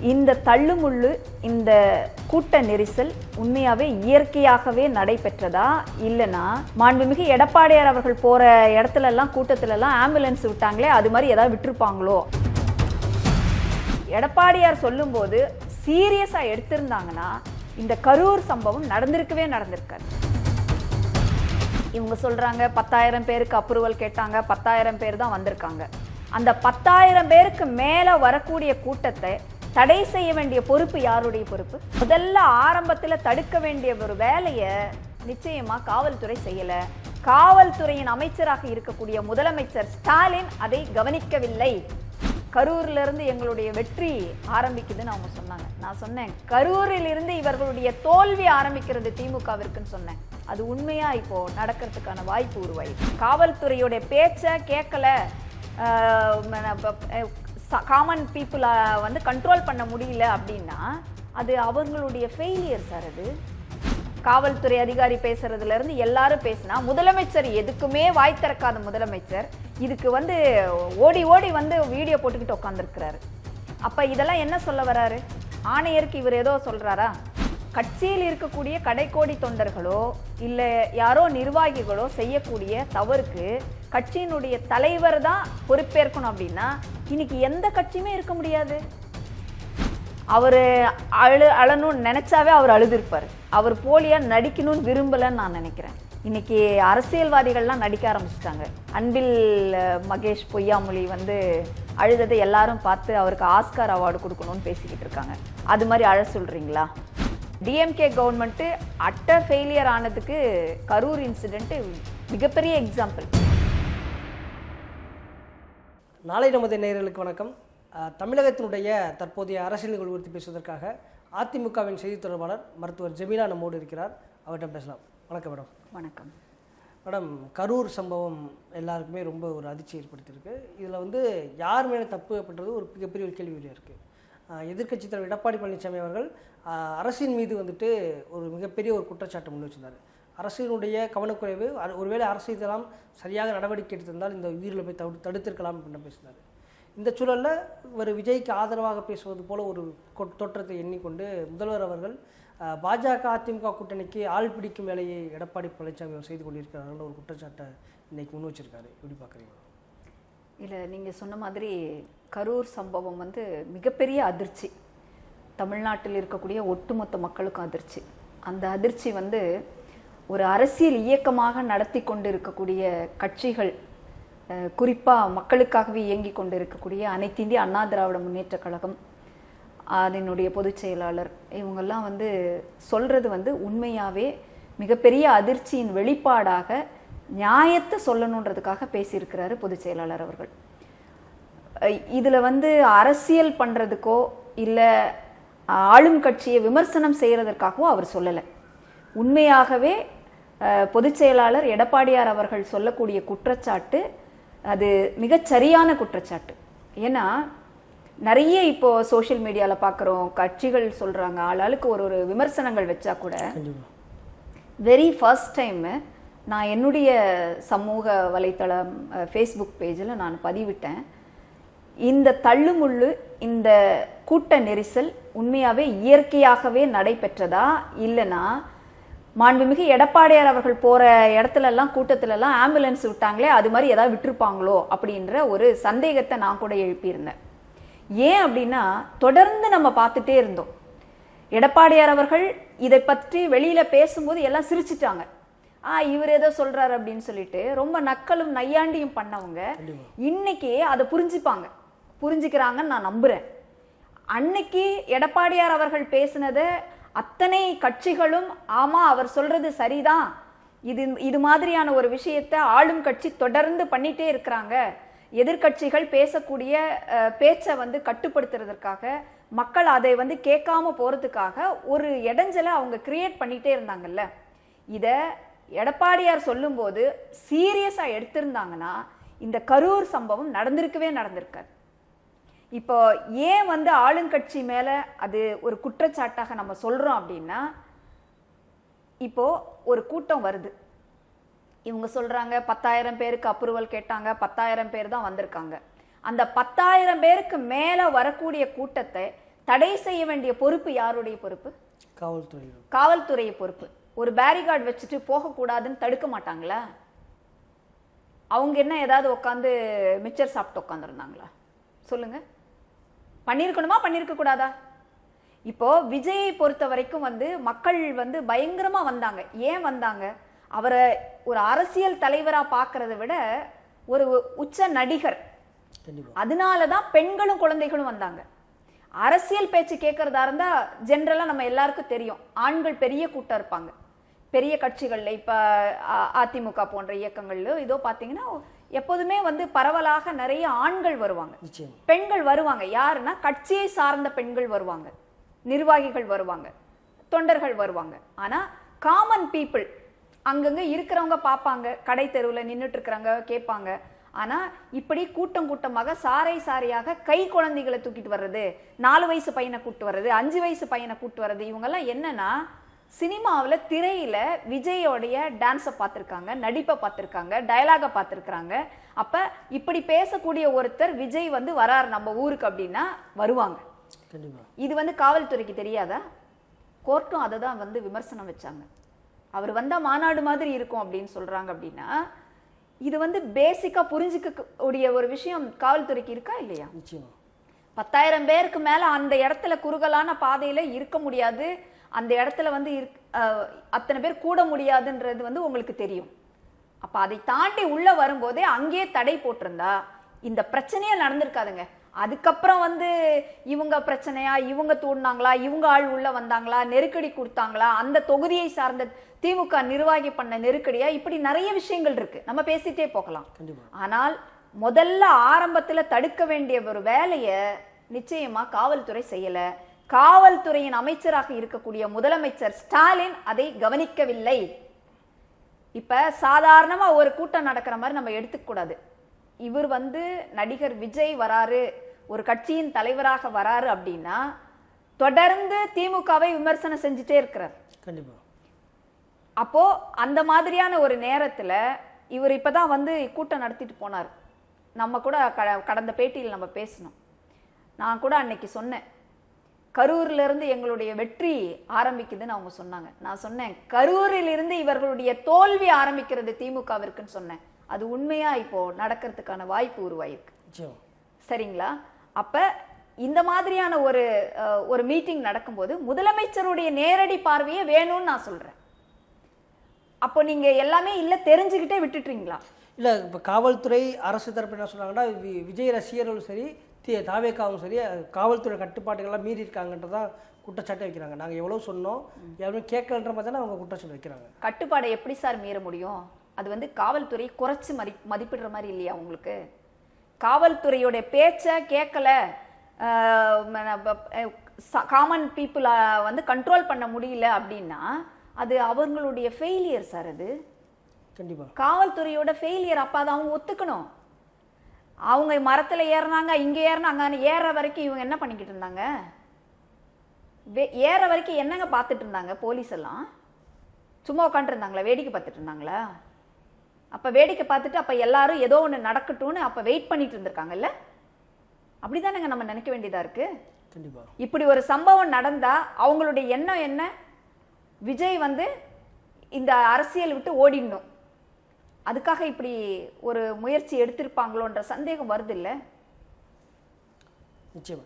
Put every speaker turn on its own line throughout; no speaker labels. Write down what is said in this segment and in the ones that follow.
இந்த தள்ளுமுள்ளு இந்த கூட்ட நெரிசல் உண்மையாகவே இயற்கையாகவே நடைபெற்றதா? இல்லைன்னா மாண்புமிகு எடப்பாடியார் அவர்கள் போகிற இடத்துலலாம் எல்லாம் ஆம்புலன்ஸ் விட்டாங்களே அது மாதிரி ஏதாவது விட்டுருப்பாங்களோ? எடப்பாடியார் சொல்லும்போது சீரியஸாக எடுத்திருந்தாங்கன்னா இந்த கரூர் சம்பவம் நடந்திருக்கவே நடந்திருக்காது. இவங்க சொல்கிறாங்க பத்தாயிரம் பேருக்கு அப்ரூவல் கேட்டாங்க பத்தாயிரம் பேர் தான் வந்திருக்காங்க. அந்த பத்தாயிரம் பேருக்கு மேலே வரக்கூடிய கூட்டத்தை தடை செய்ய வேண்டிய பொறுப்பு யாருடைய பொறுப்பு? முதல்ல ஆரம்பத்தில் தடுக்க வேண்டிய ஒரு வேலையை நிச்சயமாக காவல்துறை செய்யலை. காவல்துறையின் அமைச்சராக இருக்கக்கூடிய முதலமைச்சர் ஸ்டாலின் அதை கவனிக்கவில்லை. கரூர்ல இருந்து எங்களுடைய வெற்றி ஆரம்பிக்குதுன்னு அவங்க சொன்னாங்க. நான் சொன்னேன் கரூரில் இருந்து இவர்களுடைய தோல்வி ஆரம்பிக்கிறது திமுகவிற்குன்னு சொன்னேன். அது உண்மையா இப்போ நடக்கிறதுக்கான வாய்ப்பு உருவாயிடுச்சு காவல்துறையோட பேச்சை கேட்கல காமன் பீப்புளை வந்து கண்ட்ரோல் பண்ண முடியல அப்படின்னா அது அவங்களுடைய ஃபெயிலியர் சார் அது. காவல்துறை அதிகாரி பேசுறதுலேருந்து எல்லாரும் பேசினா முதலமைச்சர் எதுக்குமே வாய் திறக்காத முதலமைச்சர் இதுக்கு வந்து ஓடி ஓடி வந்து வீடியோ போட்டுக்கிட்டு உட்காந்துருக்கிறாரு அப்போ இதெல்லாம் என்ன சொல்ல வராரு? ஆணையருக்கு இவர் ஏதோ சொல்கிறாரா கட்சியில் இருக்கக்கூடிய கடைக்கோடி தொண்டர்களோ இல்லை யாரோ நிர்வாகிகளோ செய்யக்கூடிய தவறுக்கு கட்சியினுடைய தலைவர் தான் பொறுப்பேற்கணும் அப்படின்னா இன்னைக்கு எந்த கட்சியுமே இருக்க முடியாது. அவர் அழு அழணும்னு நினைச்சாவே அவர் அழுதுருப்பார். அவர் போலியா நடிக்கணும்னு விரும்பலன்னு நான் நினைக்கிறேன். இன்னைக்கு அரசியல்வாதிகள்லாம் நடிக்க ஆரம்பிச்சிட்டாங்க. அன்பில் மகேஷ் பொய்யாமொழி வந்து அழுததை எல்லாரும் பார்த்து அவருக்கு ஆஸ்கார் அவார்டு கொடுக்கணும்னு பேசிக்கிட்டு இருக்காங்க. அது மாதிரி அழ சொல்றீங்களா? டிஎம்கே கவர்மெண்ட்டு அட்ட ஃபெயிலியர் ஆனதுக்கு கரூர் இன்சிடென்ட்டு மிகப்பெரிய எக்ஸாம்பிள்.
நாளை நமது நேயர்களுக்கு வணக்கம். தமிழகத்தினுடைய தற்போதைய அரசியல் நிகழ்வு குறித்து பேசுவதற்காக அதிமுகவின் செய்தி தொடர்பாளர் மருத்துவர் ஜெமீலா நம்மோடு இருக்கிறார். அவர்கிட்ட பேசலாம். வணக்கம் மேடம்.
வணக்கம்.
மேடம் கரூர் சம்பவம் எல்லாருக்குமே ரொம்ப ஒரு அதிர்ச்சி ஏற்படுத்தியிருக்கு. இதில் வந்து யார் மேலே தப்பு அப்படின்றது ஒரு மிகப்பெரிய ஒரு கேள்வியாக இருக்குது எதிர்க்கட்சித் தலைவர் எடப்பாடி பழனிசாமி அவர்கள் அரசின் மீது வந்துட்டு ஒரு மிகப்பெரிய ஒரு குற்றச்சாட்டு முன் வச்சிருந்தார். அரசினுடைய கவனக்குறைவு ஒருவேளை அரசு இதெல்லாம் சரியாக நடவடிக்கை எடுத்திருந்தால் இந்த உயிரிழப்பை தடு தடுத்திருக்கலாம் அப்படின்னு பேசினார். இந்த சூழலில் ஒரு விஜய்க்கு ஆதரவாக பேசுவது போல ஒரு தோற்றத்தை எண்ணிக்கொண்டு முதல்வர் அவர்கள் பாஜக அதிமுக கூட்டணிக்கு ஆள் பிடிக்கும் வேலையை எடப்பாடி பழனிசாமி அவர் செய்து கொண்டிருக்கிறார்கள் ஒரு குற்றச்சாட்டை இன்னைக்கு முன் வச்சிருக்காரு. எப்படி பார்க்குறீங்க?
இல்லை நீங்கள் சொன்ன மாதிரி கரூர் சம்பவம் வந்து மிகப்பெரிய அதிர்ச்சி. தமிழ்நாட்டில் இருக்கக்கூடிய ஒட்டுமொத்த மக்களுக்கும் அதிர்ச்சி. அந்த அதிர்ச்சி வந்து ஒரு அரசியல் இயக்கமாக நடத்தி கொண்டு இருக்கக்கூடிய கட்சிகள் குறிப்பாக மக்களுக்காகவே இயங்கி கொண்டு இருக்கக்கூடிய அனைத்து இந்திய அண்ணா திராவிட முன்னேற்ற கழகம் அதனுடைய பொதுச் செயலாளர் இவங்கெல்லாம் வந்து சொல்றது வந்து உண்மையாவே மிகப்பெரிய அதிர்ச்சியின் வெளிப்பாடாக நியாயத்தை சொல்லணுன்றதுக்காக பேசியிருக்கிறாரு பொதுச் செயலாளர் அவர்கள். இதில் இதுல வந்து அரசியல் பண்றதுக்கோ இல்லை ஆளும் கட்சியை விமர்சனம் செய்யறதற்காகவோ அவர் சொல்லலை. உண்மையாகவே பொதுச் செயலாளர் எடப்பாடியார் அவர்கள் சொல்லக்கூடிய குற்றச்சாட்டு அது மிகச் சரியான குற்றச்சாட்டு. ஏன்னா நிறைய இப்போ சோஷியல் மீடியால பார்க்குறோம் கட்சிகள் சொல்றாங்க ஆளாளுக்கு ஒரு ஒரு விமர்சனங்கள் வச்சா கூட வெரி ஃபர்ஸ்ட் டைம் நான் என்னுடைய சமூக வலைத்தளம் ஃபேஸ்புக் பேஜில் நான் பதிவிட்டேன். இந்த தள்ளுமுள்ளு இந்த கூட்ட நெரிசல் உண்மையாவே இயற்கையாகவே நடைபெற்றதா இல்லைன்னா மாண்புமிகு எடப்பாடியார் அவர்கள் போற இடத்துல எல்லாம் கூட்டத்துல எல்லாம் ஆம்புலன்ஸ் விட்டாங்களே அது மாதிரி ஏதாவது விட்டுருப்பாங்களோ அப்படின்ற ஒரு சந்தேகத்தை நான் கூட எழுப்பியிருந்தேன். ஏன் அப்படின்னா தொடர்ந்து நம்ம பார்த்துட்டே இருந்தோம். எடப்பாடியார் அவர்கள் இதை பற்றி வெளியில பேசும்போது எல்லாம் சிரிச்சிட்டாங்க. ஆ இவர் ஏதோ சொல்றாரு அப்படின்னு சொல்லிட்டு ரொம்ப நக்கலும் நையாண்டியும் பண்ணவங்க இன்னைக்கு அதை புரிஞ்சுப்பாங்க. புரிஞ்சுக்கிறாங்கன்னு நான் நம்புறேன். அன்னைக்கு எடப்பாடியார் அவர்கள் பேசினதை அத்தனை கட்சிகளும் ஆமாம் அவர் சொல்றது சரிதான். இது இது மாதிரியான ஒரு விஷயத்தை ஆளும் கட்சி தொடர்ந்து பண்ணிட்டே இருக்கிறாங்க. எதிர்க்கட்சிகள் பேசக்கூடிய பேச்சை வந்து கட்டுப்படுத்துறதற்காக மக்கள் அதை வந்து கேட்காம போகிறதுக்காக ஒரு இடைஞ்சலை அவங்க கிரியேட் பண்ணிட்டே இருந்தாங்கல்ல. இதை எடப்பாடியார் சொல்லும்போது சீரியஸாக எடுத்திருந்தாங்கன்னா இந்த கரூர் சம்பவம் நடந்திருக்கவே நடந்திருக்காது. இப்போ ஏன் வந்து ஆளுங்கட்சி மேல அது ஒரு குற்றச்சாட்டாக நம்ம சொல்றோம் அப்படின்னா இப்போ ஒரு கூட்டம் வருது. இவங்க சொல்றாங்க பத்தாயிரம் பேருக்கு அப்ரூவல் கேட்டாங்க பத்தாயிரம் பேர் தான் வந்திருக்காங்க. அந்த பத்தாயிரம் பேருக்கு மேல வரக்கூடிய கூட்டத்தை தடை செய்ய வேண்டிய பொறுப்பு யாருடைய பொறுப்பு?
காவல்துறை
காவல்துறை பொறுப்பு. ஒரு பேரிகார்டு வச்சுட்டு போகக்கூடாதுன்னு தடுக்க மாட்டாங்களா? அவங்க என்ன ஏதாவது உட்காந்து மிச்சர் சாப்பிட்டு உட்காந்துருந்தாங்களா சொல்லுங்க. பண்ணியிருக்கணுமா பண்ணியிருக்க கூடாதா இப்போ விஜயை பொறுத்த வரைக்கும் வந்து மக்கள் வந்து பயங்கரமா வந்தாங்க ஏன் வந்தாங்க அவரை ஒரு அரசியல் தலைவரா பார்க்கறத விட ஒரு உச்ச நடிகர் அதனால தான் பெண்களும் குழந்தைகளும் வந்தாங்க அரசியல் பேச்சு கேட்கறதா இருந்தா ஜென்ரலா நம்ம எல்லாருக்கும் தெரியும் ஆண்கள் பெரிய கூட்டம் இருப்பாங்க பெரிய கட்சிகள்ல இப்ப அதிமுக போன்ற இயக்கங்கள்ல இதோ பாத்தீங்கன்னா எப்போதுமே வந்து பரவலாக நிறைய ஆண்கள் வருவாங்க. பெண்கள் வருவாங்க. யாருன்னா கட்சியை சார்ந்த பெண்கள் வருவாங்க. நிர்வாகிகள் வருவாங்க. தொண்டர்கள் வருவாங்க. ஆனா காமன் பீப்புள் அங்கங்க இருக்கிறவங்க பார்ப்பாங்க. கடை தெருவில் நின்றுட்டு இருக்கிறவங்க கேட்பாங்க. ஆனா இப்படி கூட்டம் கூட்டமாக சாறை சாரையாக கை குழந்தைகளை தூக்கிட்டு வர்றது நாலு வயசு பையனை கூட்டு வர்றது அஞ்சு வயசு பையனை கூட்டு வர்றது இவங்கெல்லாம் என்னன்னா சினிமாவுல திரையில விஜயோடைய டான்ஸை பார்த்துருக்காங்க நடிப்பை பார்த்துருக்காங்க டயலாகை பார்த்துருக்காங்க அப்ப இப்படி பேசக்கூடிய ஒருத்தர் விஜய் வந்து வரார் நம்ம ஊருக்கு அப்படின்னா வருவாங்க. இது வந்து காவல்துறைக்கு தெரியாதா? கோர்ட்டும் அதை தான் வந்து விமர்சனம் வச்சாங்க. அவர் வந்தா மாநாடு மாதிரி இருக்கும் அப்படின்னு சொல்றாங்க அப்படின்னா இது வந்து பேசிக்கா புரிஞ்சுக்க கூடிய ஒரு விஷயம் காவல்துறைக்கு இருக்கா இல்லையா? பத்தாயிரம் பேருக்கு மேல அந்த இடத்துல குறுகலான பாதையில இருக்க முடியாது. அந்த இடத்துல வந்து அத்தனை பேர் கூட முடியாதுன்றது வந்து உங்களுக்கு தெரியும். அப்ப அதை தாண்டி உள்ள வரும்போதே அங்கேயே தடை போட்டிருந்தா இந்த பிரச்சனையே நடந்திருக்காதுங்க. அதுக்கப்புறம் வந்து இவங்க பிரச்சனையா இவங்க தூண்டினாங்களா இவங்க ஆள் உள்ள வந்தாங்களா நெருக்கடி கொடுத்தாங்களா அந்த தொகுதியை சார்ந்த திமுக நிர்வாகி பண்ண நெருக்கடியா இப்படி நிறைய விஷயங்கள் இருக்கு. நம்ம பேசிட்டே போகலாம். ஆனால் முதல்ல ஆரம்பத்துல தடுக்க வேண்டிய ஒரு வேலையை நிச்சயமா காவல்துறை செய்யல. காவல்துறையின் அமைச்சராக இருக்கக்கூடிய முதலமைச்சர் ஸ்டாலின் அதை கவனிக்கவில்லை. இப்ப சாதாரணமா ஒரு கூட்டம் நடக்கிற மாதிரி நம்ம எடுத்துக்க கூடாது. இவர் வந்து நடிகர் விஜய் வராரு ஒரு கட்சியின் தலைவராக வராரு அப்படின்னா தொடர்ந்து திமுகவை விமர்சனம் செஞ்சுட்டே இருக்கிறார்.
கண்டிப்பாக
அப்போ அந்த மாதிரியான ஒரு நேரத்துல இவர் இப்பதான் வந்து கூட்டம் நடத்திட்டு போனார். நம்ம கூட கடந்த பேட்டியில் நம்ம பேசணும் நான் கூட அன்னைக்கு சொன்னேன். கரூர்ல இருந்து எங்களுடைய வெற்றி ஆரம்பிக்குதுன்னு அவங்க சொன்னாங்க. நான் சொன்னேன் கரூரில் இருந்து இவர்களுடைய தோல்வி ஆரம்பிக்கிறது திமுகவிற்குன்னு சொன்னேன். அது உண்மையா இப்போ நடக்கிறதுக்கான வாய்ப்பு உருவாயிருக்கு. சரிங்களா? அப்ப இந்த மாதிரியான ஒரு ஒரு மீட்டிங் நடக்கும்போது முதலமைச்சருடைய நேரடி பார்வையே வேணும்னு நான் சொல்றேன். அப்போ நீங்க எல்லாமே இல்ல தெரிஞ்சுக்கிட்டே விட்டுட்டீங்களா?
இல்லை இப்போ காவல்துறை அரசு தரப்பு என்ன சொல்றாங்கன்னா வி விஜய் ரசிகர்களும் சரி தாவேக்காவும் சரி காவல்துறை கட்டுப்பாட்டுகள்லாம் மீறி இருக்காங்கன்றதான் குற்றச்சாட்டை வைக்கிறாங்க. நாங்கள் எவ்வளோ சொன்னோம் யாருமே கேட்கலன்ற மாதிரி தானே அவங்க குற்றச்சாட்டு வைக்கிறாங்க.
கட்டுப்பாடை எப்படி சார் மீற முடியும்? அது வந்து காவல்துறை குறைச்சு மதி மதிப்பிடுற மாதிரி இல்லையா உங்களுக்கு? காவல்துறையோட பேச்ச கேட்கல காமன் பீப்புள வந்து கண்ட்ரோல் பண்ண முடியல அப்படின்னா அது அவங்களுடைய ஃபெயிலியர் சார் அது.
கண்டிப்பாக
காவல்துறையோட ஃபெயிலியர் அப்ப அதை அவங்க ஒத்துக்கணும். அவங்க மரத்துல ஏறினாங்க இங்க ஏறினாங்க ஏற வரைக்கும் இவங்க என்ன பண்ணிக்கிட்டு இருந்தாங்க? வே- ஏற வரைக்கும் என்னங்க பார்த்துட்டு இருந்தாங்க போலீஸ் எல்லாம் சும்மா உட்காந்துருந்தாங்களா வேடிக்கை பார்த்துட்டு இருந்தாங்களா? அப்ப வேடிக்கை பார்த்துட்டு அப்ப எல்லாரும் ஏதோ ஒண்ணு நடக்கட்டும்னு அப்ப வெயிட் பண்ணிட்டு இருந்திருக்காங்கல்ல? அப்படிதானங்க நம்ம நினைக்க வேண்டியதா இருக்கு?
கண்டிப்பாக
இப்படி ஒரு சம்பவம் நடந்தா அவங்களுடைய எண்ணம் என்ன? விஜய் வந்து இந்த அரசியல் விட்டு ஓடிடணும். அதுக்காக இப்படி ஒரு முயற்சி எடுத்திருப்பாங்களோன்ற சந்தேகம் வருது இல்லை
நிச்சயமா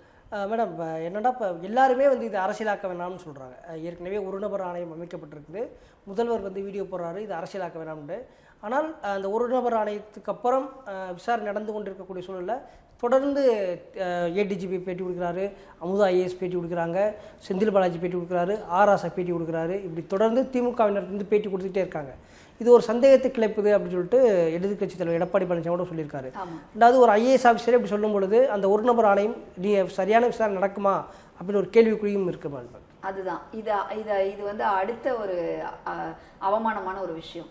மேடம் இப்போ என்னடா இப்போ எல்லாருமே வந்து இது அரசியலாக்க வேணாம்னு சொல்கிறாங்க ஏற்கனவே ஒரு நபர் ஆணையம் அமைக்கப்பட்டிருக்குது. முதல்வர் வந்து வீடியோ போடுறாரு இது அரசியலாக்க வேணாம்னு. ஆனால் அந்த ஒரு நபர் ஆணையத்துக்கு அப்புறம் விசாரணை நடந்து கொண்டிருக்கக்கூடிய சூழலில் தொடர்ந்து ஏடிஜிபி பேட்டி கொடுக்குறாரு அமுதா ஐஏஎஸ் பேட்டி கொடுக்குறாங்க செந்தில் பாலாஜி பேட்டி கொடுக்குறாரு ஆர் ஆசா பேட்டி கொடுக்குறாரு. இப்படி தொடர்ந்து திமுகவினர் வந்து பேட்டி கொடுத்துட்டே இருக்காங்க. இது ஒரு சந்தேகத்தை கிளப்புது அப்படின்னு சொல்லிட்டு எதிர்க்கட்சி தலைவர் எடப்பாடி பழனிசாமி கூட சொல்லியிருக்காரு. ரெண்டாவது ஒரு ஐஏஎஸ் ஆஃபீஸரே இப்படி சொல்லும் பொழுது அந்த ஒரு நபர் ஆணையம் நீ சரியான விசாரணை நடக்குமா அப்படின்னு ஒரு கேள்விக்குறியும் இருக்கு பாருங்க.
அதுதான். இது இது இது வந்து அடுத்த ஒரு அவமானமான ஒரு விஷயம்.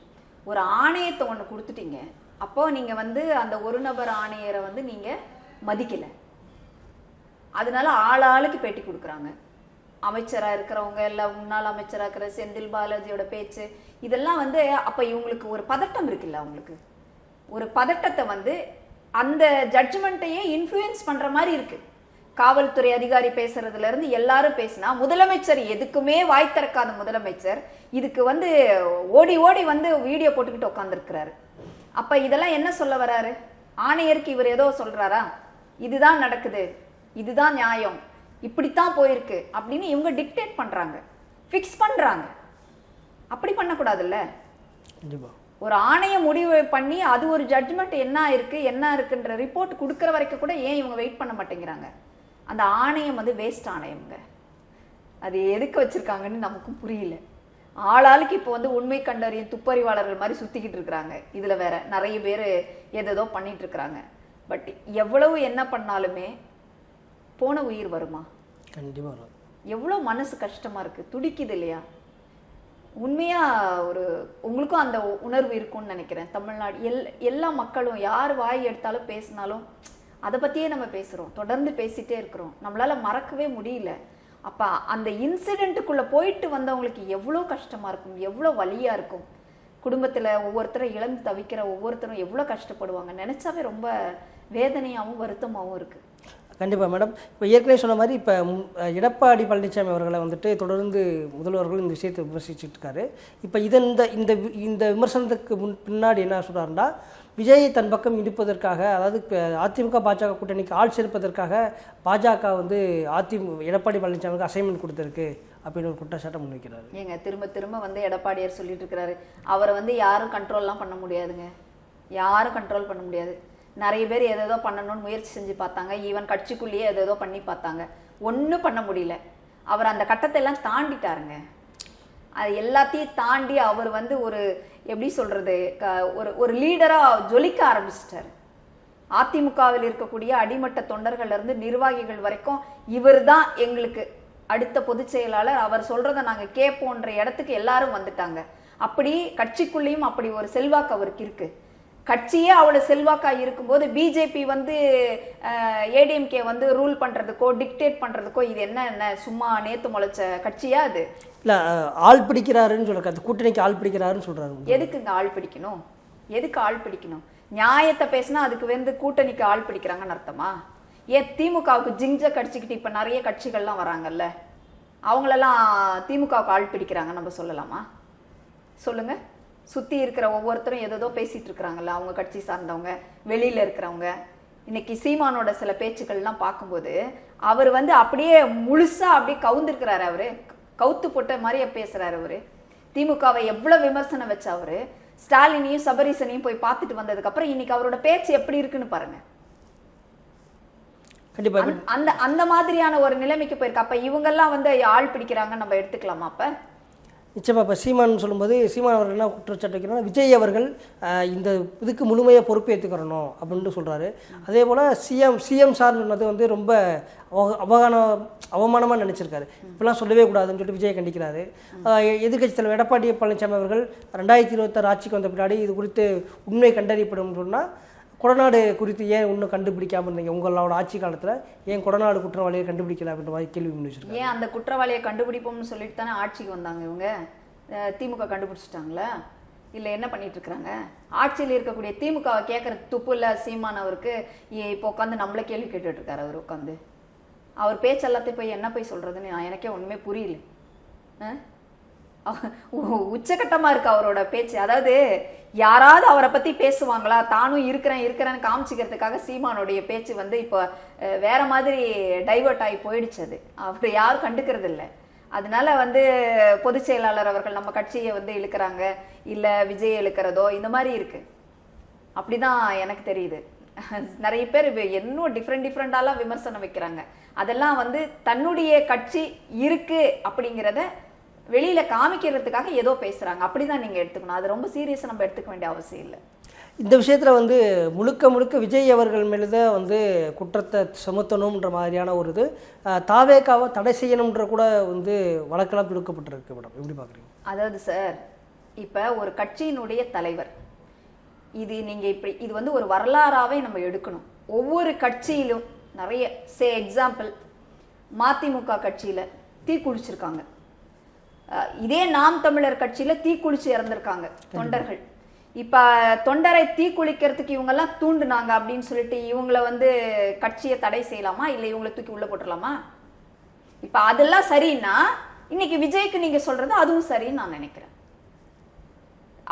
ஒரு ஆணையத்தை ஒண்ணு கொடுத்துட்டீங்க. அப்போ நீங்க வந்து அந்த ஒரு நபர் ஆணையரை வந்து நீங்க மதிக்கல. அதனால ஆள் ஆளுக்கு பேட்டி கொடுக்குறாங்க. அமைச்சராக இருக்கிறவங்க எல்லாம் முன்னாள் அமைச்சராக இருக்கிற செந்தில் பாலாஜியோட பேச்சு இதெல்லாம் வந்து அப்போ இவங்களுக்கு ஒரு பதட்டம் இருக்குல்ல அவங்களுக்கு? ஒரு பதட்டத்தை வந்து அந்த ஜட்ஜ்மெண்ட்டையே இன்ஃப்ளூயன்ஸ் பண்ணுற மாதிரி இருக்குது காவல்துறை அதிகாரி பேசுறதுல இருந்து எல்லாரும் பேசினா முதலமைச்சர் எதுக்குமே வாய் திறக்காத முதலமைச்சர் இதுக்கு வந்து ஓடி ஓடி வந்து வீடியோ போட்டுக்கிட்டு உட்காந்துருக்கிறாரு அப்ப இதெல்லாம் என்ன சொல்ல வராரு? ஆணையருக்கு இவர் ஏதோ சொல்றாரா? இதுதான் நடக்குது. இதுதான் நியாயம். இப்படித்தான் போயிருக்கு அப்படின்னு இவங்க டிக்டேட் பண்றாங்க. ஃபிக்ஸ் பண்றாங்க. அப்படி பண்ணக்கூடாதுல்ல? ஒரு ஆணைய முடிவு பண்ணி அது ஒரு ஜட்ஜ்மெண்ட் என்ன இருக்கு என்ன இருக்குன்ற ரிப்போர்ட் கொடுக்குற வரைக்கும் கூட ஏன் இவங்க வெயிட் பண்ண மாட்டேங்கிறாங்க? அந்த ஆணையம் வந்து வேஸ்ட் ஆணையம்ங்க. அது எதுக்கு வச்சிருக்காங்கன்னு நமக்கும் புரியல. ஆளாளுக்கு இப்போ வந்து உண்மை கண்டறியும் துப்பறிவாளர்கள் மாதிரி சுத்திக்கிட்டு இருக்கிறாங்க. இதுல வேற நிறைய பேர் ஏதேதோ பண்ணிட்டு இருக்கிறாங்க. பட் எவ்வளவு என்ன பண்ணாலுமே போன உயிர் வருமா?
கண்டிப்பாக வரும்.
எவ்வளோ மனசு கஷ்டமா இருக்கு. துடிக்குது இல்லையா? உண்மையா ஒரு உங்களுக்கும் அந்த உணர்வு இருக்கும்னு நினைக்கிறேன். தமிழ்நாடு எல் எல்லா மக்களும் யார் வாய் எடுத்தாலும் பேசினாலும் அதை பத்தியே நம்ம பேசுறோம். தொடர்ந்து பேசிட்டே இருக்கிறோம். நம்மளால மறக்கவே முடியல. அப்ப அந்த இன்சிடென்ட்டுக்குள்ள போயிட்டு வந்தவங்களுக்கு எவ்வளோ கஷ்டமா இருக்கும் எவ்வளோ வலியா இருக்கும். குடும்பத்துல ஒவ்வொருத்தரும் இழந்து தவிக்கிற ஒவ்வொருத்தரும் எவ்வளோ கஷ்டப்படுவாங்க. நினைச்சாவே ரொம்ப வேதனையாவும் வருத்தமாவும் இருக்கு.
கண்டிப்பாக மேடம். இப்போ ஏற்கனவே சொன்ன மாதிரி இப்போ எடப்பாடி பழனிசாமி அவர்களை வந்துட்டு தொடர்ந்து முதல்வர்கள் இந்த விஷயத்தை விமர்சிச்சுட்டு இருக்காரு இப்போ இதன் இந்த இந்த வி- இந்த விமர்சனத்துக்கு முன் பின்னாடி என்ன சொல்கிறாருன்னா விஜயை தன் பக்கம் இடுப்பதற்காக அதாவது இப்போ அதிமுக பாஜக கூட்டணிக்கு ஆள் சேர்ப்பதற்காக பாஜக வந்து அதிமுக எடப்பாடி பழனிசாமிக்கு அசைன்மெண்ட் கொடுத்துருக்கு அப்படின்னு ஒரு குற்றச்சாட்டை முன்வைக்கிறாரு.
ஏங்க திரும்ப திரும்ப வந்து எடப்பாடியார் சொல்லிட்டு இருக்கிறாரு அவரை வந்து யாரும் கண்ட்ரோல்லாம் பண்ண முடியாதுங்க. யாரும் கண்ட்ரோல் பண்ண முடியாது. நிறைய பேர் எதேதோ பண்ணணும்னு முயற்சி செஞ்சு பார்த்தாங்க. ஈவன் கட்சிக்குள்ளேயே எதேதோ பண்ணி பார்த்தாங்க. ஒன்றும் பண்ண முடியல. அவர் அந்த கட்டத்தை எல்லாம் தாண்டிட்டாருங்க. அது எல்லாத்தையும் தாண்டி அவர் வந்து ஒரு எப்படி சொல்கிறது க- ஒரு ஒரு லீடராக ஜொலிக்க ஆரம்பிச்சிட்டாரு. அதிமுகவில் இருக்கக்கூடிய அடிமட்ட தொண்டர்கள்லேருந்து நிர்வாகிகள் வரைக்கும் இவர் தான் எங்களுக்கு அடுத்த பொதுச் செயலாளர். அவர் சொல்கிறத நாங்கள் கேட்போன்ற இடத்துக்கு எல்லாரும் வந்துட்டாங்க. அப்படி கட்சிக்குள்ளேயும் அப்படி ஒரு செல்வாக்கு அவருக்கு இருக்குது கட்சியே அவ்வளவு செல்வாக்கா இருக்கும்போது பிஜேபி வந்து ஏடிஎம்கே வந்து ரூல் பண்றதுக்கோ டிக்டேட் பண்றதுக்கோ இது என்ன என்ன சும்மா நேத்து முளைச்ச கட்சியா அது?
இல்லை ஆள் பிடிக்கிறாருன்னு சொல்கிறாரு அந்த கூட்டணிக்கு ஆள் பிடிக்கிறாருன்னு சொல்கிறாரு
எதுக்குங்க ஆள் பிடிக்கணும்? எதுக்கு ஆள் பிடிக்கணும்? நியாயத்தை பேசினா அதுக்கு வந்து கூட்டணிக்கு ஆள் பிடிக்கிறாங்கன்னு அர்த்தமா? ஏன் திமுகவுக்கு ஜிஞ்ச கடிச்சிக்கிட்டு இப்ப நிறைய கட்சிகள்லாம் வராங்கல்ல? அவங்களெல்லாம் திமுகவுக்கு ஆள் பிடிக்கிறாங்க நம்ம சொல்லலாமா? சொல்லுங்க. சுத்தி இருக்கிற ஒவ்வொருத்தரும் ஏதோ பேசிட்டு இருக்கிறாங்கல்ல அவங்க கட்சி சார்ந்தவங்க வெளியில இருக்கிறவங்க. இன்னைக்கு சீமானோட சில பேச்சுக்கள்லாம் பார்க்கும்போது அவர் வந்து அப்படியே முழுசா அப்படியே கவுந்திருக்கிறாரு அவரு. கவுத்து போட்ட மாதிரியே பேசுறாரு அவரு. திமுகவை எவ்வளவு விமர்சனம் வச்ச அவரு ஸ்டாலினையும் சபரீசனையும் போய் பார்த்துட்டு வந்ததுக்கு அப்புறம் இன்னைக்கு அவரோட பேச்சு எப்படி இருக்குன்னு பாருங்க.
கண்டிப்பாக
அந்த- அந்த மாதிரியான ஒரு நிலைமைக்கு போயிருக்கு. அப்ப இவங்கெல்லாம் வந்து ஆள் பிடிக்கிறாங்கன்னு நம்ம எடுத்துக்கலாமா அப்ப?
நிச்சயமாக இப்போ சீமான் சொல்லும்போது சீமான் அவர்கள் என்ன குற்றச்சாட்டு வைக்கிறாங்க விஜய் அவர்கள் இந்த இதுக்கு முழுமையாக பொறுப்பேற்றுக்கிறணும் அப்படின்ட்டு சொல்கிறாரு அதே போல் சிஎம் சிஎம் சார் சொன்னது வந்து ரொம்ப அவகானம் அவகான அவமானமாக நினச்சிருக்காரு. இப்பெல்லாம் சொல்லவே கூடாதுன்னு சொல்லிட்டு விஜயை கண்டிக்கிறாரு. எதிர்கட்சி தலைவர் எடப்பாடி பழனிசாமி அவர்கள் ரெண்டாயிரத்தி இருபத்தாறு ஆட்சிக்கு வந்த பின்னாடி இது குறித்து உண்மை கண்டறியப்படும் சொன்னால் கொடநாடு குறித்து ஏன் இன்னும் கண்டுபிடிக்காம இருந்தீங்க? உங்களோட ஆட்சி காலத்தில் ஏன் கொடநாடு குற்றவாளியை கண்டுபிடிக்கல அப்படின்ற மாதிரி கேள்வி முன்
ஏன் அந்த குற்றவாளியை கண்டுபிடிப்போம்னு சொல்லிட்டு தானே ஆட்சிக்கு வந்தாங்க இவங்க? திமுக கண்டுபிடிச்சிட்டாங்களா? இல்லை என்ன பண்ணிட்டு இருக்காங்க? ஆட்சியில் இருக்கக்கூடிய திமுகவை கேட்கற துப்பு இல்ல சீமான் அவருக்கு இப்போ உட்காந்து நம்மள கேள்வி கேட்டுட்டு இருக்காரு அவர் உட்காந்து. அவர் பேச்சு எல்லாத்தையும் போய் என்ன போய் சொல்றதுன்னு நான் எனக்கே ஒண்ணுமே புரியல. உச்சகட்டமாக உச்சகட்டமா இருக்கு அவரோட பேச்சு. அதாவது யாராவது அவரை பத்தி பேசுவாங்களா? தானும் இருக்கிறேன் இருக்கிறேன்னு காமிச்சிக்கிறதுக்காக சீமானுடைய பேச்சு வந்து இப்போ வேற மாதிரி டைவர்ட் ஆகி போயிடுச்சு அது. அவர் யாரும் கண்டுக்கிறது இல்லை. அதனால வந்து பொதுச் செயலாளர் அவர்கள் நம்ம கட்சியை வந்து இழுக்கிறாங்க. இல்ல விஜய் இழுக்கிறதோ இந்த மாதிரி இருக்கு. அப்படிதான் எனக்கு தெரியுது. நிறைய பேர் இன்னும் டிஃப்ரெண்ட் டிஃப்ரெண்டாலாம் விமர்சனம் வைக்கிறாங்க. அதெல்லாம் வந்து தன்னுடைய கட்சி இருக்கு அப்படிங்கிறத வெளியில காமிக்கிறதுக்காக ஏதோ பேசுறாங்க. அப்படிதான் நீங்க எடுத்துக்கணும். அது ரொம்ப சீரியஸா நம்ம எடுத்துக்க வேண்டிய அவசியம் இல்லை.
இந்த விஷயத்தில் வந்து முழுக்க முழுக்க விஜய் அவர்கள் மேலே தான் வந்து குற்றத்தை சுமத்தணுன்ற மாதிரியான ஒரு இது தாவேக்காவை தடை செய்யணுன்ற கூட வந்து வழக்கெல்லாம் தொடுக்கப்பட்டிருக்கு மேடம். எப்படி பார்க்குறீங்க
அதாவது சார் இப்ப ஒரு கட்சியினுடைய தலைவர் இது நீங்க இப்படி இது வந்து ஒரு வரலாறாவே நம்ம எடுக்கணும். ஒவ்வொரு கட்சியிலும் நிறைய சே எக்ஸாம்பிள் மதிமுக கட்சியில தீ குளிச்சிருக்காங்க அஹ் இதே நாம் தமிழர் கட்சியில தீ குளிச்சு இறந்திருக்காங்க தொண்டர்கள். இப்ப தொண்டரை தீக்குளிக்கிறதுக்கு இவங்கெல்லாம் தூண்டுனாங்க அப்படின்னு சொல்லிட்டு இவங்கள வந்து கட்சியை தடை செய்யலாமா? இல்ல இவங்களை தூக்கி உள்ள போட்டுடலாமா? இப்ப அதெல்லாம் சரின்னா இன்னைக்கு விஜய்க்கு நீங்க சொல்றது அதுவும் சரின்னு நான் நினைக்கிறேன்.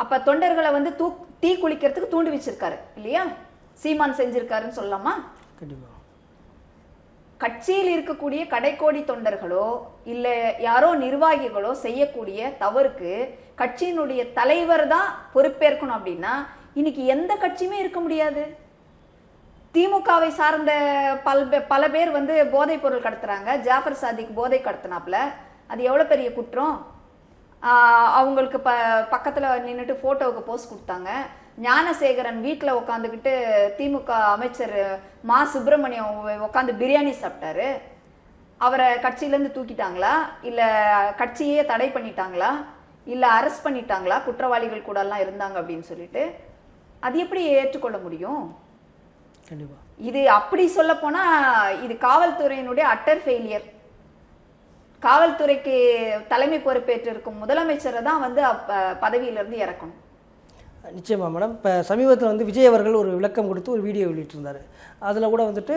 அப்ப தொண்டர்களை வந்து தூ தீ குளிக்கிறதுக்கு தூண்டி வச்சிருக்காரு இல்லையா? சீமான் செஞ்சிருக்காருன்னு சொல்லலாமா?
கண்டிப்பாக
கட்சியில் இருக்கக்கூடிய கடைக்கோடி தொண்டர்களோ இல்லை யாரோ நிர்வாகிகளோ செய்யக்கூடிய தவறுக்கு கட்சியினுடைய தலைவர் தான் பொறுப்பேற்கணும் அப்படின்னா இன்னைக்கு எந்த கட்சியுமே இருக்க முடியாது. திமுகவை சார்ந்த பல பே- பல பேர் வந்து போதைப் பொருள் கடத்துறாங்க. ஜாஃபர் சாதிக் போதை கடத்தினாப்ல அது எவ்வளோ பெரிய குற்றம்? அவங்களுக்கு ப பக்கத்தில் நின்றுட்டு ஃபோட்டோவுக்கு போஸ்ட் கொடுத்தாங்க. ஞானசேகரன் வீட்டுல உட்காந்துக்கிட்டு திமுக அமைச்சர் மா சுப்பிரமணியம் உட்காந்து பிரியாணி சாப்பிட்டாரு அவரை கட்சியிலேருந்து தூக்கிட்டாங்களா? இல்ல கட்சியே தடை பண்ணிட்டாங்களா? இல்ல அரெஸ்ட் பண்ணிட்டாங்களா? குற்றவாளிகள் கூட எல்லாம் இருந்தாங்க அப்படின்னு சொல்லிட்டு. அது எப்படி ஏற்றுக்கொள்ள முடியும்? இது அப்படி சொல்ல போனா இது காவல்துறையினுடைய அட்டர் ஃபெயிலியர் காவல்துறைக்கு தலைமை பொறுப்பேற்று இருக்கும் முதலமைச்சரை தான் வந்து அப்ப பதவியிலிருந்து இறக்கணும்.
நிச்சயமாக மேடம் இப்போ சமீபத்தில் வந்து விஜய் அவர்கள் ஒரு விளக்கம் கொடுத்து ஒரு வீடியோ வெளியிட்டிருந்தார். அதில் கூட வந்துட்டு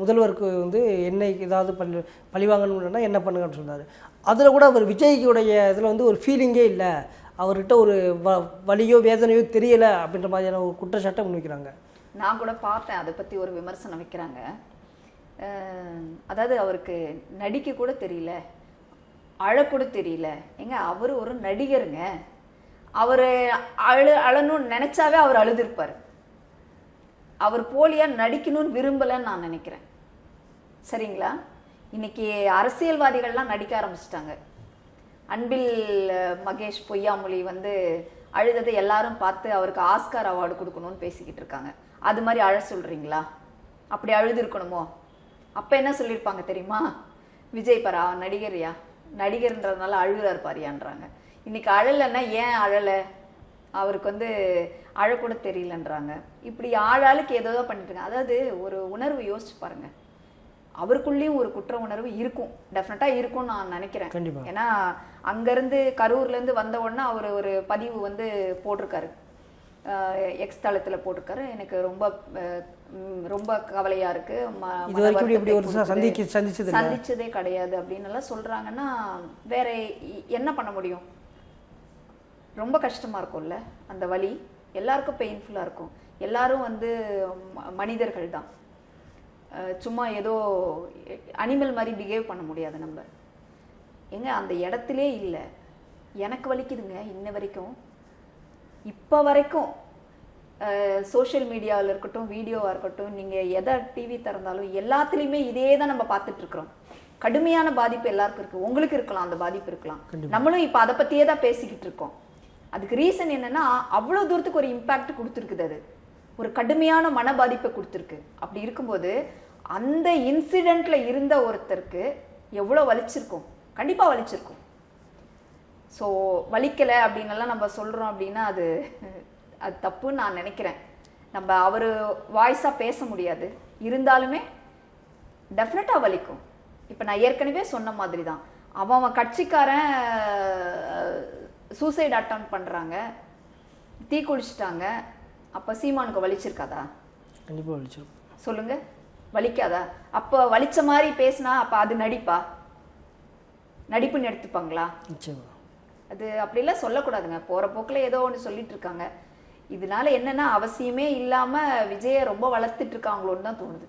முதல்வருக்கு வந்து என்னை ஏதாவது பழி பழி என்ன பண்ணுங்கன்னு சொன்னார். அதில் கூட அவர் விஜய்க்குடைய இதில் வந்து ஒரு ஃபீலிங்கே இல்லை. அவர்கிட்ட ஒரு வ வலியோ வேதனையோ தெரியலை அப்படின்ற மாதிரியான ஒரு குற்றச்சாட்டை முன்வைக்கிறாங்க.
நான் கூட பார்த்தேன். அதை பற்றி ஒரு விமர்சனம் வைக்கிறாங்க. அதாவது அவருக்கு நடிக்க கூட தெரியல அழக்கூட தெரியல. ஏங்க அவர் ஒரு நடிகருங்க. அவர் அழு அழணும்னு நினைச்சாவே அவர் அழுதுருப்பார். அவர் போலியா நடிக்கணும்னு விரும்பலைன்னு நான் நினைக்கிறேன். சரிங்களா? இன்னைக்கு அரசியல்வாதிகள்லாம் நடிக்க ஆரம்பிச்சிட்டாங்க. அன்பில் மகேஷ் பொய்யாமொழி வந்து அழுததை எல்லாரும் பார்த்து அவருக்கு ஆஸ்கார் அவார்டு கொடுக்கணும்னு பேசிக்கிட்டு இருக்காங்க. அது மாதிரி அழ சொல்றீங்களா? அப்படி அழுது இருக்கணுமோ அப்போ என்ன சொல்லியிருப்பாங்க தெரியுமா? விஜய் பரா நடிகர்யா? நடிகர்ன்றதுனால அழுகிறார் பாரியான்றாங்க. இன்னைக்கு அழலைன்னா ஏன் அழலை? அவருக்கு வந்து அழக்கூட தெரியலன்றாங்க. இப்படி ஆளாளுக்கு ஏதோ பண்ணிட்டு இருக்காங்க. அதாவது ஒரு உணர்வு யோசிச்சு பாருங்க. அவருக்குள்ளேயும் ஒரு குற்ற உணர்வு இருக்கும். டெஃபினட்டா இருக்கும்னு நான் நினைக்கிறேன். ஏன்னா அங்கிருந்து கரூர்ல இருந்து வந்த உடனே அவர் ஒரு பதிவு வந்து போட்டிருக்காரு. எக்ஸ் தளத்துல போட்டிருக்காரு. எனக்கு ரொம்ப ரொம்ப கவலையா இருக்கு. ம-
இது
மன
வரைக்கும் இப்படி இப்படி ஒரு
வருத்தத்தை
சந்திக்க
கொடுக்குது.
சந்திச்சது
கிடையாது அப்படின்னு எல்லாம் சொல்றாங்கன்னா வேற என்ன பண்ண முடியும்? ரொம்ப கஷ்டமா இருக்கும்ல அந்த வலி. எல்லாருக்கும் பெயின்ஃபுல்லா இருக்கும். எல்லாரும் வந்து மனிதர்கள் தான். சும்மா ஏதோ அனிமல் மாதிரி பிஹேவ் பண்ண முடியாது நம்ம. ஏங்க அந்த இடத்திலே இல்லை. எனக்கு வலிக்குதுங்க இன்ன வரைக்கும். இப்போ வரைக்கும் சோஷியல் மீடியாவில் இருக்கட்டும் வீடியோவாக இருக்கட்டும் நீங்கள் எதை டிவி திறந்தாலும் எல்லாத்துலேயுமே இதே தான் நம்ம பார்த்துட்டு இருக்கிறோம். கடுமையான பாதிப்பு எல்லாருக்கும் இருக்கு. உங்களுக்கு இருக்கலாம் அந்த பாதிப்பு இருக்கலாம். நம்மளும் இப்போ அதை பற்றியே தான் பேசிக்கிட்டு இருக்கோம். அதுக்கு ரீசன் என்னன்னா அவ்வளோ தூரத்துக்கு ஒரு இம்பேக்ட் கொடுத்துருக்குது அது. ஒரு கடுமையான மன பாதிப்பை கொடுத்துருக்கு. அப்படி இருக்கும்போது அந்த இன்சிடெண்ட்டில் இருந்த ஒருத்தருக்கு எவ்வளோ வலிச்சிருக்கும்? கண்டிப்பாக வலிச்சிருக்கும். ஸோ வலிக்கலை அப்படின்னெல்லாம் நம்ம சொல்கிறோம் அப்படின்னா அது அது தப்புன்னு நான் நினைக்கிறேன். நம்ம அவர் வாய்ஸாக பேச முடியாது. இருந்தாலுமே டெஃபினட்டாக வலிக்கும். இப்போ நான் ஏற்கனவே சொன்ன மாதிரி தான் அவன் அவன் கட்சிக்காரன் சூசைட் அட்டம் பண்ணுறாங்க தீ குளிச்சிட்டாங்க. அப்போ சீமானுக்கு வலிச்சிருக்காதா?
கண்டிப்பாக வலிச்சிருக்கும்
சொல்லுங்க. வலிக்காதா? அப்போ வலிச்ச மாதிரி பேசினா அப்போ அது நடிப்பா? நடிப்புன்னு எடுத்துப்பாங்களா? அது அப்படிலாம் சொல்லக்கூடாதுங்க. போற போக்குல ஏதோ ஒன்று சொல்லிட்டு இருக்காங்க. இதனால என்னன்னா அவசியமே இல்லாம விஜயை ரொம்ப வளர்த்துட்டு இருக்காங்களோன்னு தான் தோணுது.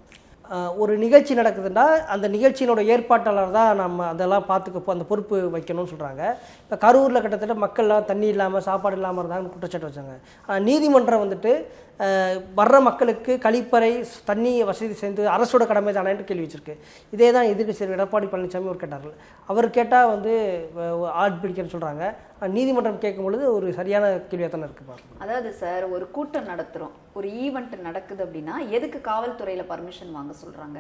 ஒரு நிகழ்ச்சி நடக்குதுன்னா அந்த நிகழ்ச்சியினோட ஏற்பாட்டாளர் தான் நம்ம அதெல்லாம் பார்த்துக்க அந்த பொறுப்பு வைக்கணும்னு சொல்கிறாங்க இப்போ கரூரில் கிட்டத்தட்ட மக்கள்லாம் தண்ணி இல்லாமல் சாப்பாடு இல்லாமல் இருந்தாங்கன்னு குற்றச்சாட்டு வச்சாங்க. நீதிமன்றம் வந்துட்டு வர்ற மக்களுக்கு கழிப்பறை தண்ணி வசதி செய்து அரசோட கடமை தானேன்னு கேள்வி வச்சிருக்கு. இதே தான் எதிர்கட்சி எடப்பாடி பழனிசாமி ஒரு கேட்டார்கள் அவர் கேட்டால் வந்து ஆஹ் ஆட் பிடிக்கன்னு சொல்கிறாங்க நீதிமன்றம் கேட்கும் பொழுது ஒரு சரியான கேள்வியாக தானே இருக்குது பார்க்கணும்
அதாவது சார் ஒரு கூட்டம் நடத்துறோம். ஒரு ஈவெண்ட் நடக்குது அப்படின்னா எதுக்கு காவல்துறையில பர்மிஷன் வாங்க சொல்றாங்க?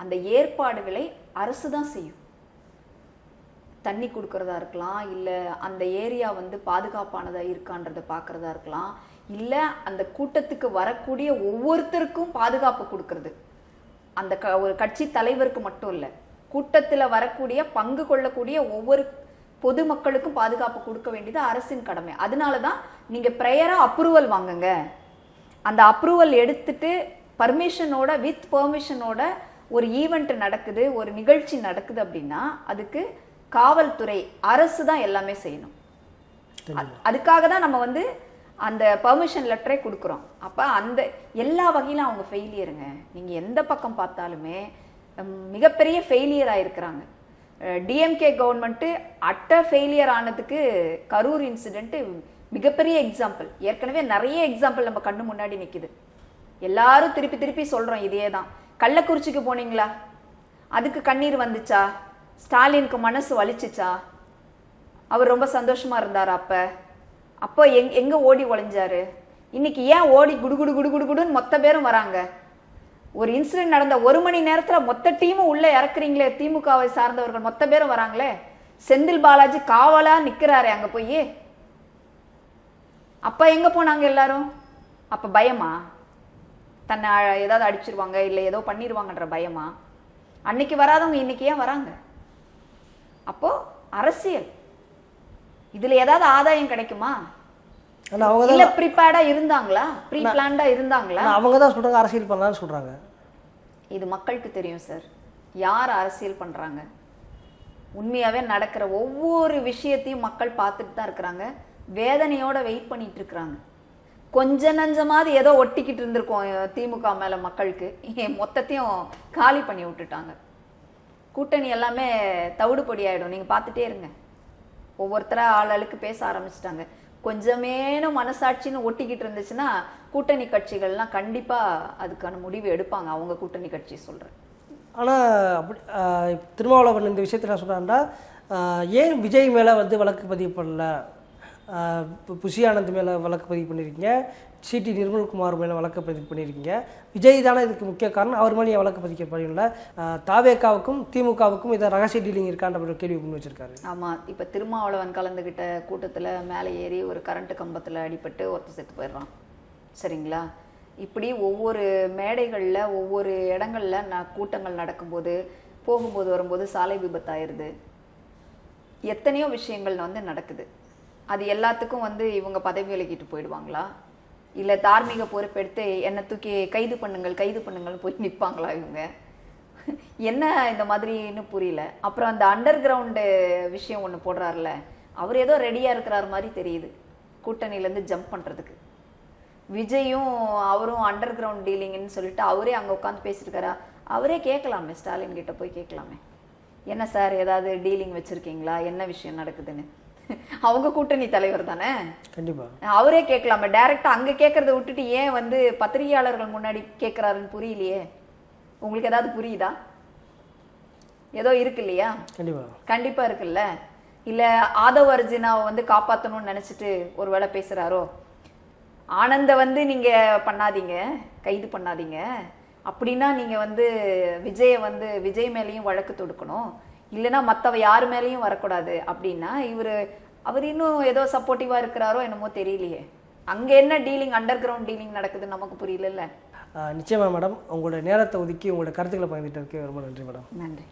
அந்த ஏற்பாடுகளை அரசு தான் செய்யும். தண்ணி கொடுக்கறதா இருக்கலாம் இல்ல அந்த ஏரியா வந்து பாதுகாப்பானதா இருக்கான்றத பார்க்கறதா இருக்கலாம் இல்ல அந்த கூட்டத்துக்கு வரக்கூடிய ஒவ்வொருத்தருக்கும் பாதுகாப்பு கொடுக்கறது. அந்த க ஒரு கட்சி தலைவருக்கு மட்டும் இல்ல கூட்டத்தில் வரக்கூடிய பங்கு கொள்ளக்கூடிய ஒவ்வொரு பொதுமக்களுக்கும் பாதுகாப்பு கொடுக்க வேண்டியது அரசின் கடமை. அதனால தான் நீங்க ப்ரேயரா அப்ரூவல் வாங்குங்க. அந்த அப்ரூவல் எடுத்துட்டு பர்மிஷனோட வித் பெர்மிஷனோட ஒரு ஈவெண்ட் நடக்குது ஒரு நிகழ்ச்சி நடக்குது அப்படின்னா அதுக்கு காவல்துறை அரசு தான் எல்லாமே செய்யணும். அதுக்காக தான் நம்ம வந்து அந்த பெர்மிஷன் லெட்டரே கொடுக்குறோம். அப்போ அந்த எல்லா வகையிலும் அவங்க ஃபெயிலியருங்க நீங்கள் எந்த பக்கம் பார்த்தாலுமே மிகப்பெரிய ஃபெயிலியர் ஆயிருக்கிறாங்க டிஎம்கே கவர்மெண்ட்டு அட்ட ஃபெயிலியர் ஆனதுக்கு கரூர் இன்சிடென்ட்டு மிகப்பெரிய எக்ஸாம்பிள் ஏற்கனவே நிறைய எக்ஸாம்பிள் நம்ம கண்ணு முன்னாடி நிற்கிது எல்லாரும் திருப்பி திருப்பி சொல்கிறோம் இதே தான் கள்ளக்குறிச்சிக்கு போனீங்களா? அதுக்கு கண்ணீர் வந்துச்சா? ஸ்டாலினுக்கு மனசு வலிச்சுச்சா? அவர் ரொம்ப சந்தோஷமாக இருந்தார் அப்போ? அப்போ எங் எங்கே ஓடி ஒளிஞ்சாரு? இன்னைக்கு ஏன் ஓடி குடுகுடு குடு குடுன்னு மொத்த பேரும் வராங்க. ஒரு இன்சிடென்ட் நடந்த ஒரு மணி நேரத்தில் மொத்த டீமும் உள்ளே இறக்குறீங்களே திமுகவை சார்ந்தவர்கள். மொத்த பேரும் வராங்களே? செந்தில் பாலாஜி காவலா நிற்கிறாரே அங்கே போய். அப்போ எங்கே போனாங்க எல்லாரும்? அப்போ பயமா? தன்னை ஏதாவது அடிச்சிருவாங்க இல்லை ஏதோ பண்ணிடுவாங்கன்ற பயமா? அன்னைக்கு வராதவங்க இன்னைக்கு ஏன் வராங்க? அப்போ அரசியல். இதில் ஏதாவது ஆதாயம் கிடைக்குமா?
ஆனால் அவங்க
இல்ல ப்ரிப்பேர்டா இருந்தாங்களா? ப்ரீ பிளான்டா இருந்தாங்களா
அவங்க தான் சொல்கிறாங்க அரசியல் பண்ணலாம்னு சொல்கிறாங்க
இது மக்களுக்கு தெரியும் சார் யார் அரசியல் பண்றாங்க? உண்மையாவே நடக்கிற ஒவ்வொரு விஷயத்தையும் மக்கள் பார்த்துட்டு தான் இருக்கிறாங்க. வேதனையோட வெயிட் பண்ணிட்டு இருக்கிறாங்க. கொஞ்ச நஞ்சமாவது ஏதோ ஒட்டிக்கிட்டு இருந்திருக்கோம் திமுக மேல மக்களுக்கு. மொத்தத்தையும் காலி பண்ணி விட்டுட்டாங்க. கூட்டணி எல்லாமே தவிடுபொடி ஆயிடும். நீங்க பார்த்துட்டே இருங்க. ஒவ்வொருத்தரா ஆளாளுக்கு பேச ஆரம்பிச்சிட்டாங்க. கொஞ்சமேனும் மனசாட்சின்னு ஒட்டிக்கிட்டு இருந்துச்சுன்னா கூட்டணி கட்சிகள்லாம் கண்டிப்பாக அதுக்கான முடிவு எடுப்பாங்க. அவங்க கூட்டணி கட்சி சொல்கிறேன்
ஆனால் அப்படி திருமாவளவன் இந்த விஷயத்தில் என்ன சொல்கிறாருன்னா ஏன் விஜய் மேலே வந்து வழக்கு பதிவு பண்ணல? பு- புஷி ஆனந்த் மேலே வழக்கு பதிவு பண்ணியிருக்கீங்க சிடி நிர்மல்குமார் மேலே வழக்கு பதிவு பண்ணியிருக்கீங்க. விஜய் தானே இதுக்கு முக்கிய காரணம். அவர் மேலே வழக்கு பதிக்க பதிவுல தாவேக்காவுக்கும் திமுகவுக்கும் இதை ரகசிய டீலிங் இருக்கான்ற ஒரு கேள்வி முன் வச்சிருக்காரு.
ஆமாம் இப்போ திருமாவளவன் கலந்துகிட்ட கூட்டத்தில் மேலே ஏறி ஒரு கரண்ட் கம்பத்தில் அடிபட்டு ஒருத்தர் செத்து போயிடுறான். சரிங்களா? இப்படி ஒவ்வொரு மேடைகளில் ஒவ்வொரு இடங்கள்ல நான் கூட்டங்கள் நடக்கும்போது போகும்போது வரும்போது சாலை விபத்தாயிருது. எத்தனையோ விஷயங்கள் வந்து நடக்குது. அது எல்லாத்துக்கும் வந்து இவங்க பதவி விலகிட்டு போயிடுவாங்களா? இல்ல தார்மீக பொறுப்பெடுத்து என்னை தூக்கி கைது பண்ணுங்கள் கைது பண்ணுங்கள் போய் நிப்பாங்களா இவங்க? என்ன இந்த மாதிரின்னு புரியல. அப்புறம் அந்த அண்டர் கிரவுண்டு விஷயம் ஒன்று போடுறாருல அவர் ஏதோ ரெடியா இருக்கிறார் மாதிரி தெரியுது கூட்டணியிலேருந்து ஜம்ப் பண்றதுக்கு. விஜயும் அவரும் அண்டர் கிரவுண்ட் டீலிங்னு சொல்லிட்டு அவரே அங்கே உட்காந்து பேசியிருக்காரா? அவரே கேட்கலாமே ஸ்டாலின் கிட்ட போய் கேட்கலாமே. என்ன சார் ஏதாவது டீலிங் வச்சுருக்கீங்களா? என்ன விஷயம் நடக்குதுன்னு? அவங்க கூட்டணி தலைவர் தானே?
கண்டிப்பாக
அவரே கேட்கலாமே. டைரக்டா அங்க கேட்கறத விட்டுட்டு ஏன் வந்து பத்திரிகையாளர்கள் முன்னாடி கேட்கறாருன்னு புரியலையே? உங்களுக்கு ஏதாவது புரியுதா? ஏதோ இருக்கு இல்லையா?
கண்டிப்பாக
கண்டிப்பா இருக்குல்ல. இல்ல ஆதவ அர்ஜுனாவை வந்து காப்பாத்தணும்னு நினைச்சிட்டு ஒரு வேளை பேசுறாரோ? ஆனந்த வந்து நீங்க பண்ணாதீங்க. கைது பண்ணாதீங்க. அப்படின்னா நீங்க வந்து விஜய வந்து விஜய் மேலேயும் வழக்கு தொடுக்கணும். இல்லைன்னா மத்தவ யார் மேலேயும் வரக்கூடாது அப்படின்னா இவரு அவர் இன்னும் ஏதோ சப்போர்ட்டிவா இருக்கிறாரோ என்னமோ தெரியலையே. அங்க என்ன டீலிங் அண்டர் கிரவுண்ட் டீலிங் நடக்குதுன்னு நமக்கு புரியலல்ல?
நிச்சயமா மேடம் உங்களோட நேரத்தை ஒதுக்கி உங்களோட கருத்துக்களை பகிர்ந்துட்டதுக்கு ரொம்ப நன்றி மேடம்
நன்றி.